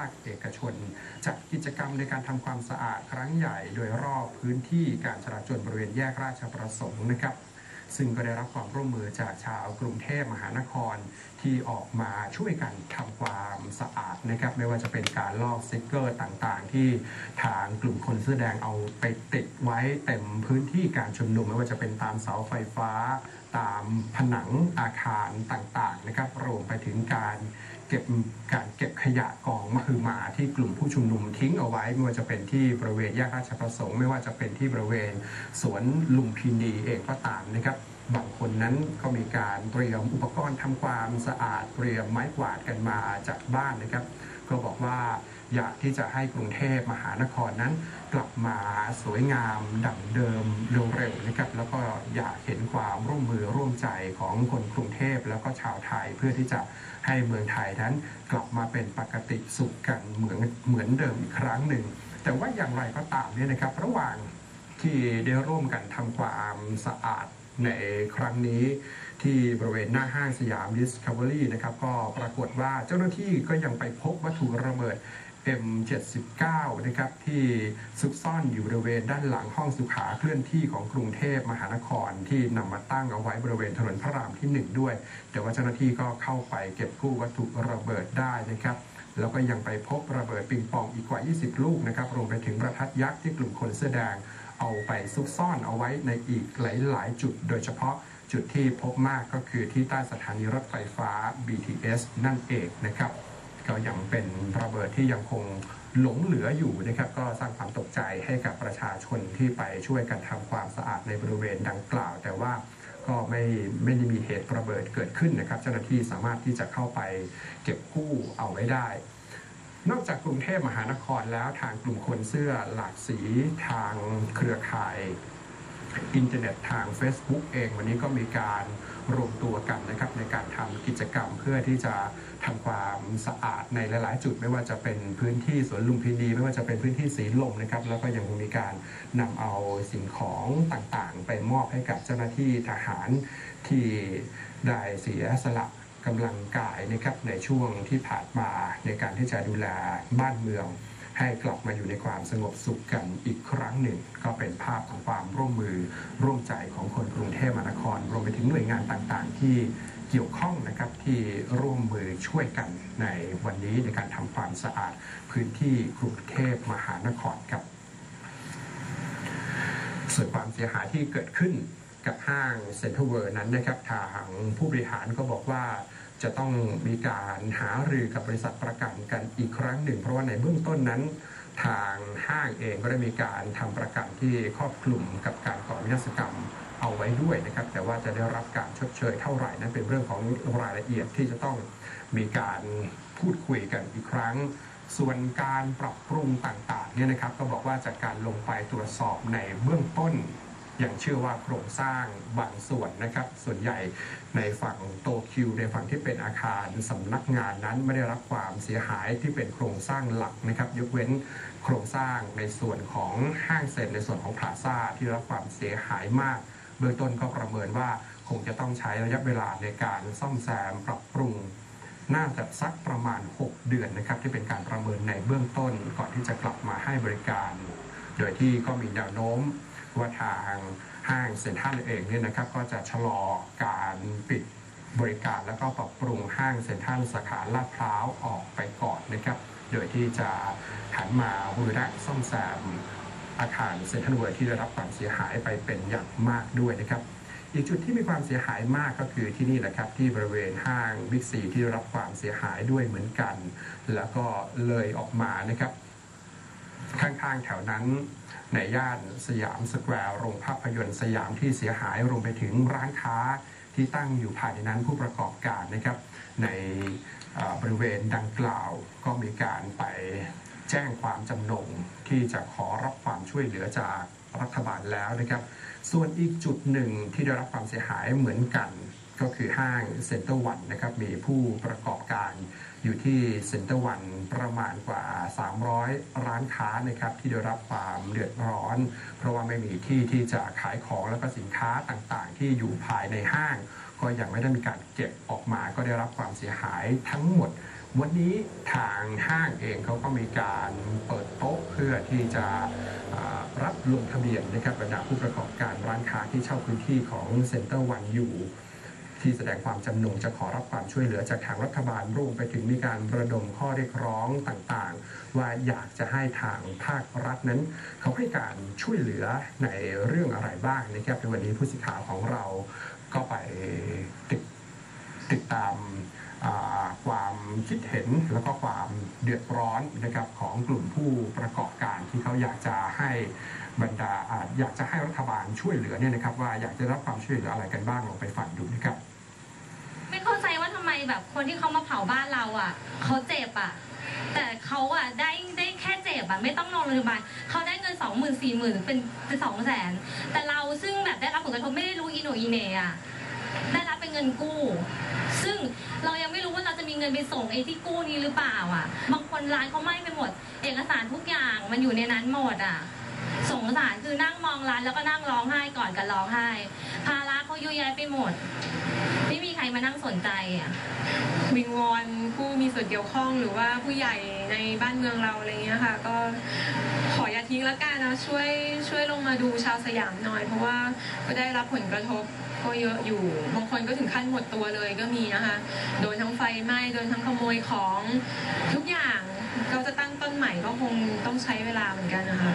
าคเอกชน จัดกิจกรรมในการทำความสะอาดครั้งใหญ่โดยรอบพื้นที่การจราจรบริเวณแยกราชประสงค์นะครับซึ่งก็ได้รับความร่วมมือจากชาวกรุงเทพมหานครที่ออกมาช่วยกันทำความสะอาดนะครับ ไม่ว่าจะเป็นการลอกสติกเกอร์ต่างๆ ที่ทางกลุ่มคนเสื้อแดงเอาไปติดไว้เต็มพื้นที่การชุมนุม ไม่ว่าจะเป็นตามเสาไฟฟ้า ตามผนังอาคารต่างๆนะครับรวมไปถึงการ เก็บการเก็บขยะกองมหึมาที่กลุ่มผู้ชุมนุมทิ้งเอาไว้ ไม่ว่าจะเป็นที่บริเวณแยกราชประสงค์ไม่ว่าจะเป็นที่บริเวณสวนลุมพินีเองก็ตามนะครับบางคนนั้นก็มีการเตรียมอุปกรณ์ทำความสะอาดเตรียมไม้กวาดกันมาจากบ้านนะครับ ก็บอกว่า อยากที่จะให้กรุงเทพมหานครนั้น กลับมาสวยงามดั่งเดิมเร็วๆนะครับแล้วก็อยากเห็นความร่วมมือร่วมใจของคนกรุงเทพแล้วก็ชาวไทยเพื่อที่จะให้เมืองไทยนั้น กลับมาเป็นปกติสุขกันเหมือนเหมือนเดิมอีกครั้งหนึ่ง แต่ว่าอย่างไรก็ตามเนี่ยนะครับ ระหว่างที่ได้ร่วมกันทำความสะอาดในครั้งนี้ที่บริเวณหน้าห้างสยาม Discovery นะครับก็ปรากฏว่าเจ้าหน้าที่ก็ยังไปพบวัตถุระเบิด M79 นะครับที่ซุกซ่อนอยู่บริเวณด้านหลังห้องสุขาเคลื่อนที่ของกรุงเทพมหานครที่นำมาตั้งเอาไว้บริเวณถนนพระรามที่ 1 ด้วย แต่ว่าเจ้าหน้าที่ก็เข้าไปเก็บกู้วัตถุระเบิดได้นะครับแล้วก็ยังไปพบระเบิดปิงปองอีกกว่า 20 ลูกนะครับรวมไปถึงประทัดยักษ์ที่กลุ่มคนเสื้อแดงเอาไปซุกซ่อนเอาไว้ในอีกหลาย ๆ จุด โดยเฉพาะจุดที่พบมากก็คือที่ใต้สถานีรถไฟฟ้า BTS นั่นเองนะครับ ก็ยังเป็นระเบิดที่ยังคงหลงเหลืออยู่นะครับก็สร้างความตกใจให้กับประชาชนที่ไปช่วยกันทำความสะอาดในบริเวณดังกล่าว แต่ว่าก็ไม่ไม่ได้มีเหตุระเบิดเกิดขึ้นนะครับ เจ้าหน้าที่สามารถที่จะเข้าไปเก็บกู้เอาไว้ได้ นอกจากกรุงเทพมหานครแล้วทางกลุ่มคนเสื้อหลากสีทางเครือข่าย อินเทอร์เน็ตทาง Facebook เอง วันนี้ก็มีการรวมตัวกันนะครับในการทำกิจกรรมเพื่อที่จะทำความสะอาดในหลาย ๆ จุด ไม่ว่าจะเป็นพื้นที่สวนลุมพินี ไม่ว่าจะเป็นพื้นที่สีลมนะครับแล้วก็ยังคงมีการนำเอาสิ่งของต่าง ๆ ไปมอบให้กับเจ้าหน้าที่ทหารที่ได้เสียสละกำลังกายนะครับในช่วงที่ผ่านมาในการที่จะดูแลบ้านเมือง ให้กลับมาอยู่ในความสงบสุขกันอีกครั้งหนึ่ง ก็เป็นภาพของความร่วมมือร่วมใจของคนกรุงเทพมหานคร รวมไปถึงหน่วยงานต่างๆ ที่เกี่ยวข้องนะครับที่ร่วมมือช่วยกันในวันนี้ในการทำความสะอาดพื้นที่กรุงเทพมหานครครับส่วนความเสียหายที่เกิดขึ้น กับห้างเซ็นทรัลเวิร์นั้นนะครับทางผู้บริหารก็บอกว่าจะต้องมีการหารือกับบริษัทประกันกันอีกครั้งหนึ่ง เพราะว่าในเบื้องต้นนั้น ทางห้างเองก็ได้มีการทำประกันที่ครอบคลุมกับการก่อวินาศกรรมเอาไว้ด้วยนะครับ แต่ว่าจะได้รับการชดเชยเท่าไหร่นั้นเป็นเรื่องของรายละเอียดที่จะต้องมีการพูดคุยกันอีกครั้ง ส่วนการปรับปรุงต่างๆเนี่ยนะครับก็บอกว่าจากการลงไปตรวจสอบในเบื้องต้น ยังเชื่อว่าโครงสร้างบางส่วนนะครับ ส่วนใหญ่ในฝั่งโตคิวในฝั่งที่เป็นอาคารสำนักงานนั้นไม่ได้รับความเสียหายที่เป็นโครงสร้างหลักนะครับ ยกเว้นโครงสร้างในส่วนของห้างเซ็นในส่วนของพลาซ่าที่รับความเสียหายมาก เบื้องต้นก็ประเมินว่าคงจะต้องใช้ระยะเวลาในการซ่อมแซมปรับปรุงน่าจะสักประมาณ 6 เดือนนะครับ ที่เป็นการประเมินในเบื้องต้นก่อนที่จะกลับมาให้บริการ โดยที่ก็มีแนวโน้ม ว่าทางห้างเซ็นทรัลเองเนี่ยนะครับก็จะชะลอการปิดบริการแล้วก็ปรับปรุงห้างเซ็นทรัลสาขาลาดพร้าวออกไปก่อนนะครับ โดยที่จะหันมาบูรณะซ่อมแซมอาคารเซ็นทรัลเวิร์ที่ได้รับความเสียหายไปเป็นอย่างมากด้วยนะครับ อีกจุดที่มีความเสียหายมากก็คือที่นี่แหละครับที่บริเวณห้างบิ๊กซีที่ได้รับความเสียหายด้วยเหมือนกัน แล้วก็เลยออกมานะครับ ข้างๆแถวนั้น ในย่านสยามสแควร์โรงภาพยนตร์สยามที่เสียหายรวมไปถึงร้านค้าที่ตั้งอยู่ภายในนั้นผู้ประกอบการนะครับในบริเวณดังกล่าวก็มีการไปแจ้งความจำนงที่จะขอรับความช่วยเหลือจากรัฐบาลแล้วนะครับ ส่วนอีกจุดหนึ่งที่ได้รับความเสียหายเหมือนกัน ก็คือห้างเซ็นเตอร์วันนะครับมีผู้ประกอบการอยู่ที่เซ็นเตอร์วันประมาณกว่า 300 ร้านค้านะครับที่ได้รับความเดือดร้อน เพราะว่าไม่มีที่ที่จะขายของแล้วก็สินค้าต่างๆ ที่อยู่ภายในห้าง ก็ยังไม่ได้มีการเก็บออกมาก็ได้รับความเสียหายทั้งหมด วันนี้ทางห้างเองเขาก็มีการเปิดโต๊ะเพื่อที่จะรับลงทะเบียนนะครับบรรดาผู้ประกอบการร้านค้าที่เช่าพื้นที่ของเซ็นเตอร์วันอยู่ ที่แสดงความจำนงจะขอรับความช่วยเหลือจากทางรัฐบาลรวมไปถึงมีการระดมข้อเรียกร้องต่างๆ ว่าอยากจะให้ทางภาครัฐนั้น เขาให้การช่วยเหลือในเรื่องอะไรบ้างนะครับในวันนี้ผู้สื่อข่าวของเราก็ไปติดติดตามความคิดเห็นแล้วก็ความเดือดร้อนนะครับของกลุ่มผู้ประกอบการที่เขาอยากจะให้บรรดาอยากจะให้รัฐบาลช่วยเหลือเนี่ยนะครับว่าอยากจะรับความช่วยเหลืออะไรกันบ้างลองไปฟังดูนะครับ ไม่เข้าใจว่าทำไม แบบคนที่เขามาเผาบ้านเราอะเขาเจ็บอะ แต่เขาอะได้ได้แค่เจ็บอะไม่ต้องนอนโรงพยาบาลเขาได้เงินสองหมื่นสี่หมื่นเป็นเป็นสองแสนแต่เราซึ่งแบบได้รับผลกระทบไม่ได้รู้อีโนอีเนอะได้รับเป็นเงินกู้ ซึ่งเรายังไม่รู้ว่าเราจะมีเงินไปส่งไอ้ที่กู้นี้หรือเปล่าอะ บางคนร้านเขาไหม้ไปหมด เอกสารทุกอย่างมันอยู่ในนั้นหมดอะสงสารคือนั่งมองร้านแล้วก็นั่งร้องไห้ก่อนกันร้องไห้ภาระเขายุ่ยแยะไปหมด นใจอะวิงวอนผู้มีส่วนเกี่ยวข้องหรือว่าผู้ใหญ่ในบ้านเมืองเราอะไรเงี้ยค่ะ ก็ขออย่าทิ้งละกันนะช่วยช่วยลงมาดูชาวสยามหน่อย เพราะว่าก็ได้รับผลกระทบก็เยอะอยู่บางคนก็ถึงขั้นหมดตัวเลยก็มีนะคะโดนทั้งไฟไหม้โดนทั้งขโมยของทุกอย่างเราจะตั้งต้นใหม่ก็คงต้องใช้เวลาเหมือนกันนะคะ